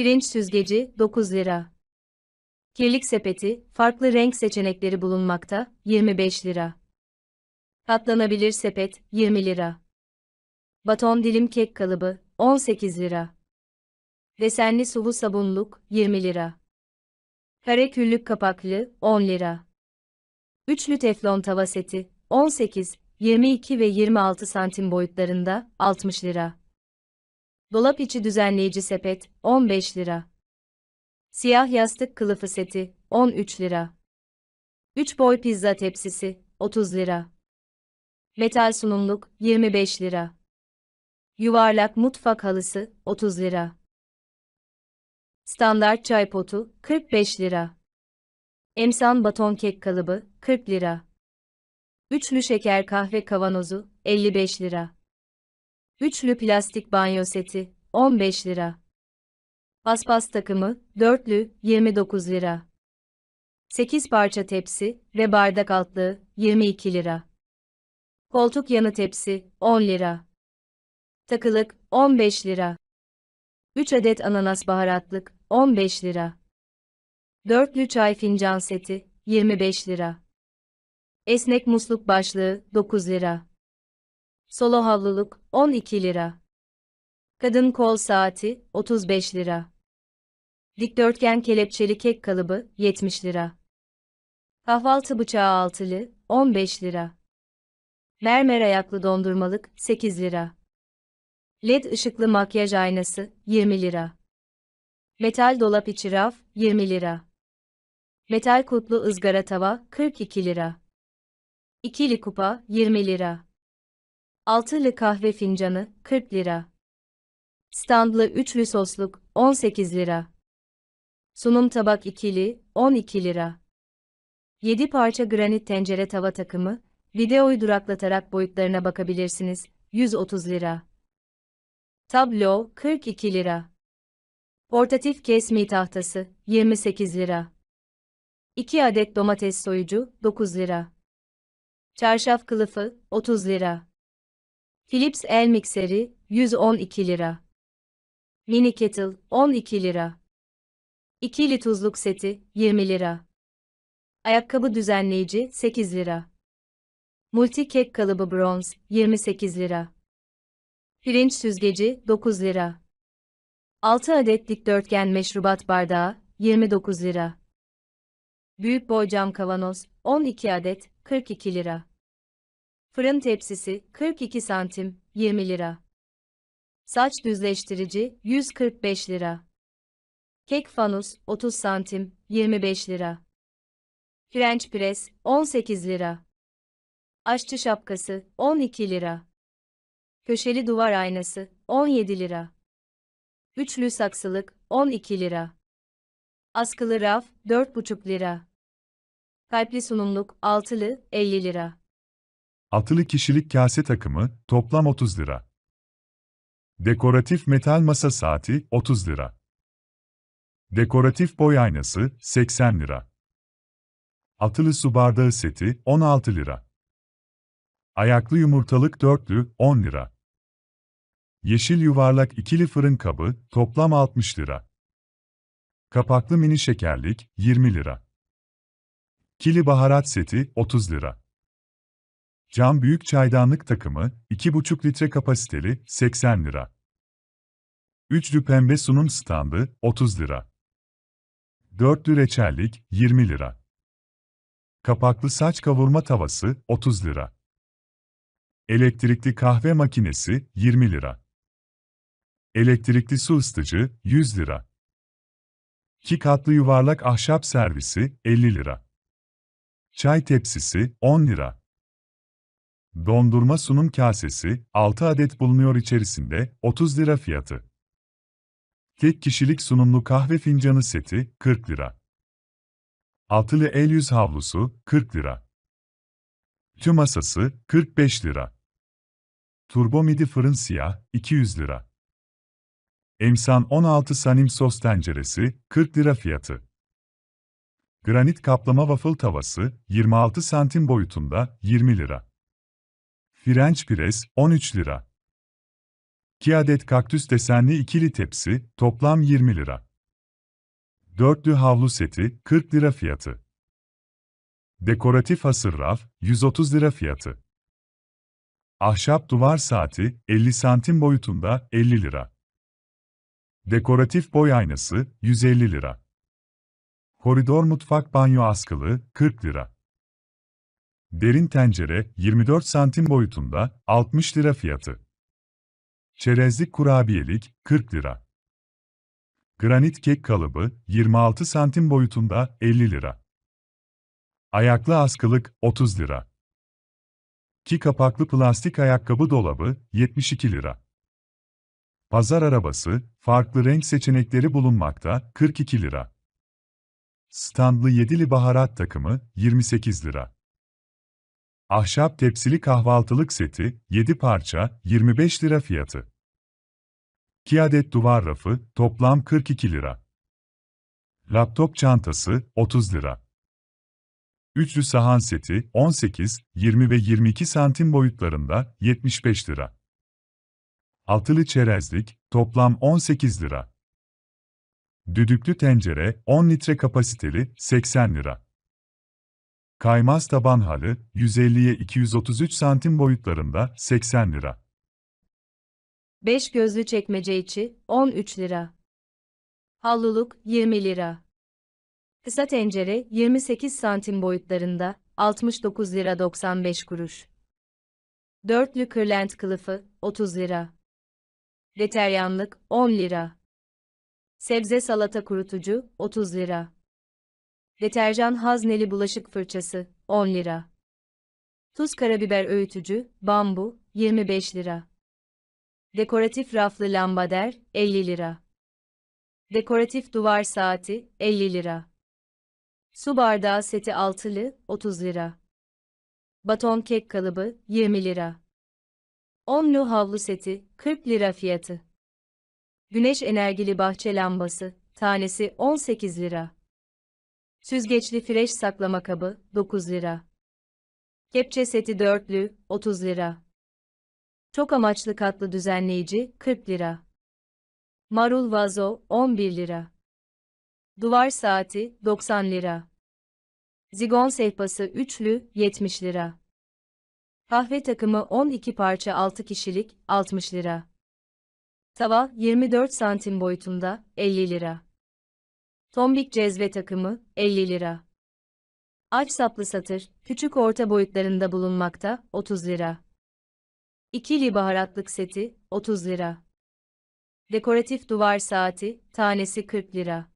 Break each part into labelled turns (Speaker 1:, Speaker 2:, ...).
Speaker 1: Pirinç süzgeci 9 lira. Kirlik sepeti, farklı renk seçenekleri bulunmakta, 25 lira. Katlanabilir sepet, 20 lira. Baton dilim kek kalıbı, 18 lira. Desenli sulu sabunluk, 20 lira. Kare küllük kapaklı, 10 lira. Üçlü teflon tava seti, 18, 22 ve 26 santim boyutlarında, 60 lira. Dolap içi düzenleyici sepet, 15 lira. Siyah yastık kılıfı seti, 13 lira. 3 boy pizza tepsisi, 30 lira. Metal sunumluk, 25 lira. Yuvarlak mutfak halısı, 30 lira. Standart çay potu, 45 lira. Emsan baton kek kalıbı, 40 lira. Üçlü şeker kahve kavanozu, 55 lira. Üçlü plastik banyo seti, 15 lira. Paspas takımı, dörtlü, 29 lira. 8 parça tepsi ve bardak altlığı, 22 lira. Koltuk yanı tepsi, 10 lira. Takılık, 15 lira. 3 adet ananas baharatlık, 15 lira. Dörtlü çay fincan seti, 25 lira. Esnek musluk başlığı, 9 lira. Solo havluluk, 12 lira. Kadın kol saati, 35 lira. Dikdörtgen kelepçeli kek kalıbı, 70 lira. Kahvaltı bıçağı altılı, 15 lira. Mermer ayaklı dondurmalık, 8 lira. LED ışıklı makyaj aynası, 20 lira. Metal dolap içi raf, 20 lira. Metal kutlu ızgara tava, 42 lira. İkili kupa, 20 lira. Altılı kahve fincanı, 40 lira. Standlı üçlü sosluk, 18 lira. Sunum tabak ikili, 12 lira. 7 parça granit tencere tava takımı, videoyu duraklatarak boyutlarına bakabilirsiniz, 130 lira. Tablo, 42 lira. Portatif kesmi tahtası, 28 lira. 2 adet domates soyucu, 9 lira. Çarşaf kılıfı, 30 lira. Philips el mikseri, 112 lira. Mini kettle, 12 lira. İkili tuzluk seti, 20 lira. Ayakkabı düzenleyici, 8 lira. Multi kek kalıbı bronz, 28 lira. Pirinç süzgeci, 9 lira. 6 adet dikdörtgen meşrubat bardağı, 29 lira. Büyük boy cam kavanoz, 12 adet, 42 lira. Fırın tepsisi, 42 santim, 20 lira. Saç düzleştirici, 145 lira. Kek fanus, 30 santim, 25 lira. French press, 18 lira. Aşçı şapkası, 12 lira. Köşeli duvar aynası, 17 lira. Üçlü saksılık, 12 lira. Askılı raf, 4,5 lira. Kalpli sunumluk, altılı, 50 lira.
Speaker 2: Altılı kişilik kase takımı, toplam 30 lira. Dekoratif metal masa saati, 30 lira. Dekoratif boy aynası, 80 lira. Altılı su bardağı seti, 16 lira. Ayaklı yumurtalık dörtlü, 10 lira. Yeşil yuvarlak ikili fırın kabı, toplam 60 lira. Kapaklı mini şekerlik, 20 lira. Kili baharat seti, 30 lira. Cam büyük çaydanlık takımı, 2,5 litre kapasiteli, 80 lira. Üçlü pembe sunum standı, 30 lira. Dörtlü reçellik, 20 lira. Kapaklı saç kavurma tavası, 30 lira. Elektrikli kahve makinesi, 20 lira. Elektrikli su ısıtıcı, 100 lira. İki katlı yuvarlak ahşap servisi, 50 lira. Çay tepsisi, 10 lira. Dondurma sunum kasesi, 6 adet bulunuyor içerisinde, 30 lira fiyatı. Tek kişilik sunumlu kahve fincanı seti, 40 lira. Altılı el yüz havlusu, 40 lira. Tüm masası, 45 lira. Turbo midi fırın siyah, 200 lira. Emsan 16 sanim sos tenceresi, 40 lira fiyatı. Granit kaplama waffle tavası, 26 santim boyutunda, 20 lira. French press, 13 lira. 2 adet kaktüs desenli ikili tepsi, toplam 20 lira. Dörtlü havlu seti 40 lira fiyatı. Dekoratif hasır raf 130 lira fiyatı. Ahşap duvar saati 50 santim boyutunda 50 lira. Dekoratif boy aynası 150 lira. Koridor mutfak banyo askılı 40 lira. Derin tencere 24 santim boyutunda 60 lira fiyatı. Çerezlik kurabiyelik 40 lira. Granit kek kalıbı 26 santim boyutunda 50 lira. Ayaklı askılık 30 lira. Ki kapaklı plastik ayakkabı dolabı 72 lira. Pazar arabası, farklı renk seçenekleri bulunmakta 42 lira. Standlı yedili baharat takımı 28 lira. Ahşap tepsili kahvaltılık seti 7 parça 25 lira fiyatı. 2 adet duvar rafı toplam 42 lira. Laptop çantası 30 lira. Üçlü sahan seti 18, 20 ve 22 santim boyutlarında 75 lira. Altılı çerezlik toplam 18 lira. Düdüklü tencere 10 litre kapasiteli 80 lira. Kaymaz taban halı 150'ye 233 santim boyutlarında 80 lira.
Speaker 1: 5 gözlü çekmece içi 13 lira. Havluluk 20 lira. Kısa tencere 28 santim boyutlarında 69 lira 95 kuruş. Dörtlü kırlent kılıfı 30 lira. Deteryanlık 10 lira. Sebze salata kurutucu 30 lira. Deterjan hazneli bulaşık fırçası 10 lira. Tuz karabiber öğütücü bambu 25 lira. Dekoratif raflı lambader 50 lira. Dekoratif duvar saati 50 lira. Su bardağı seti altılı 30 lira. Baton kek kalıbı 20 lira. Onlu havlu seti 40 lira fiyatı. Güneş enerjili bahçe lambası tanesi 18 lira. Süzgeçli fresh saklama kabı 9 lira. Kepçe seti dörtlü 30 lira. Çok amaçlı katlı düzenleyici 40 lira. Marul vazo 11 lira. Duvar saati 90 lira. Zigon sehpası üçlü 70 lira. Kahve takımı 12 parça 6 kişilik 60 lira. Tava 24 santim boyutunda 50 lira. Tombik cezve takımı 50 lira. Aç saplı satır küçük orta boyutlarında bulunmakta 30 lira. İkili baharatlık seti 30 lira. Dekoratif duvar saati tanesi 40 lira.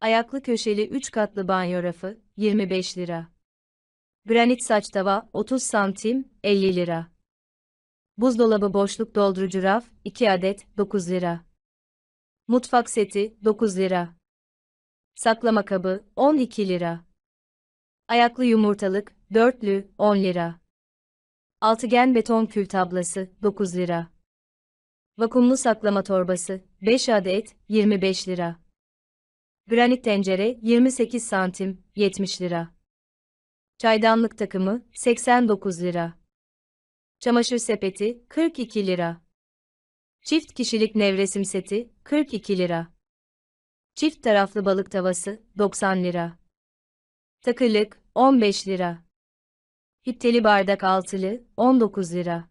Speaker 1: Ayaklı köşeli 3 katlı banyo rafı 25 lira. Granit saç tava 30 santim 50 lira. Buzdolabı boşluk doldurucu raf 2 adet 9 lira. Mutfak seti 9 lira. Saklama kabı 12 lira. Ayaklı yumurtalık dörtlü 10 lira. Altıgen beton kül tablası 9 lira. Vakumlu saklama torbası 5 adet 25 lira. Granit tencere 28 santim 70 lira. Çaydanlık takımı 89 lira. Çamaşır sepeti 42 lira. Çift kişilik nevresim seti 42 lira. Çift taraflı balık tavası 90 lira. Takırlık 15 lira. Hitteli bardak altılı 19 lira.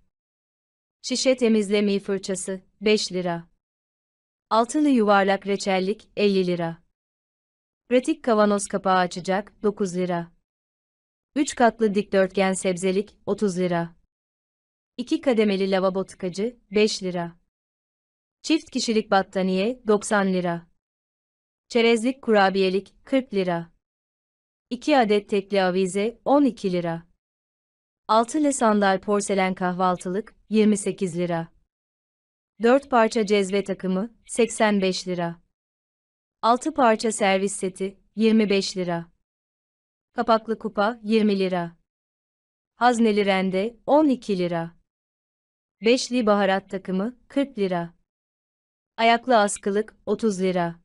Speaker 1: Şişe temizleme fırçası 5 lira. Altılı yuvarlak reçellik 50 lira. Pratik kavanoz kapağı açacak 9 lira. 3 katlı dikdörtgen sebzelik 30 lira. 2 kademeli lavabo tıkacı 5 lira. Çift kişilik battaniye 90 lira. Çerezlik kurabiyelik 40 lira. 2 adet tekli avize 12 lira. Altılı sandal porselen kahvaltılık 28 lira. 4 parça cezve takımı 85 lira. 6 parça servis seti 25 lira. Kapaklı kupa 20 lira. Hazneli rende 12 lira. Beşli baharat takımı 40 lira. Ayaklı askılık 30 lira.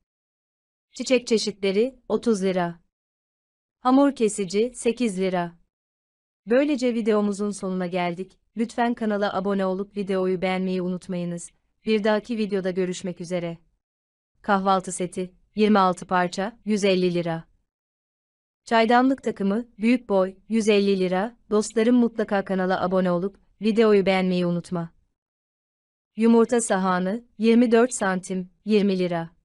Speaker 1: Çiçek çeşitleri 30 lira. Hamur kesici 8 lira. Böylece videomuzun sonuna geldik. Lütfen kanala abone olup videoyu beğenmeyi unutmayınız. Bir dahaki videoda görüşmek üzere. Kahvaltı seti 26 parça, 150 lira. Çaydanlık takımı, büyük boy, 150 lira. Dostlarım mutlaka kanala abone olup, videoyu beğenmeyi unutma. Yumurta sahanı, 24 santim, 20 lira.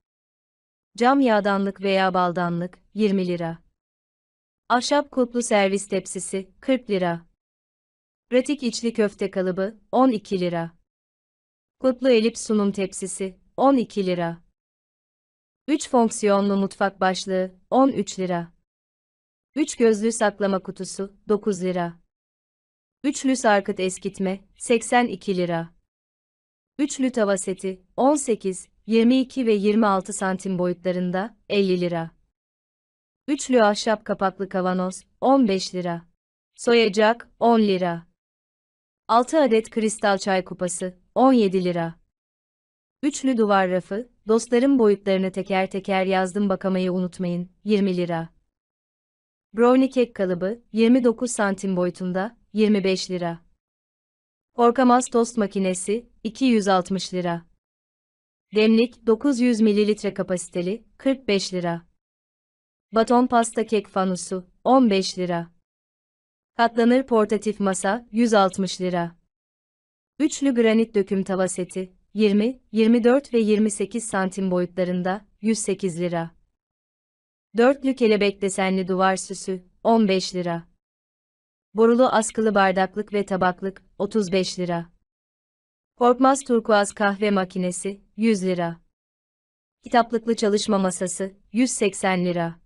Speaker 1: Cam yağdanlık veya baldanlık, 20 lira. Ahşap kulplu servis tepsisi, 40 lira. Pratik içli köfte kalıbı, 12 lira. Kulplu elips sunum tepsisi, 12 lira. 3 fonksiyonlu mutfak başlığı, 13 lira. 3 gözlü saklama kutusu, 9 lira. Üçlü sarkıt eskitme, 82 lira. Üçlü tava seti, 18, 22 ve 26 santim boyutlarında, 50 lira. Üçlü ahşap kapaklı kavanoz, 15 lira. Soyacak, 10 lira. 6 adet kristal çay kupası, 17 lira. Üçlü duvar rafı, dostlarım boyutlarını teker teker yazdım bakamayı unutmayın, 20 lira. Brownie kek kalıbı, 29 santim boyutunda, 25 lira. Korkamaz tost makinesi, 260 lira. Demlik, 900 mililitre kapasiteli, 45 lira. Baton pasta kek fanusu, 15 lira. Katlanır portatif masa, 160 lira. Üçlü granit döküm tava seti, 20, 24 ve 28 santim boyutlarında, 108 lira. Dörtlü kelebek desenli duvar süsü, 15 lira. Borulu askılı bardaklık ve tabaklık, 35 lira. Korkmaz turkuaz kahve makinesi, 100 lira. Kitaplıklı çalışma masası, 180 lira.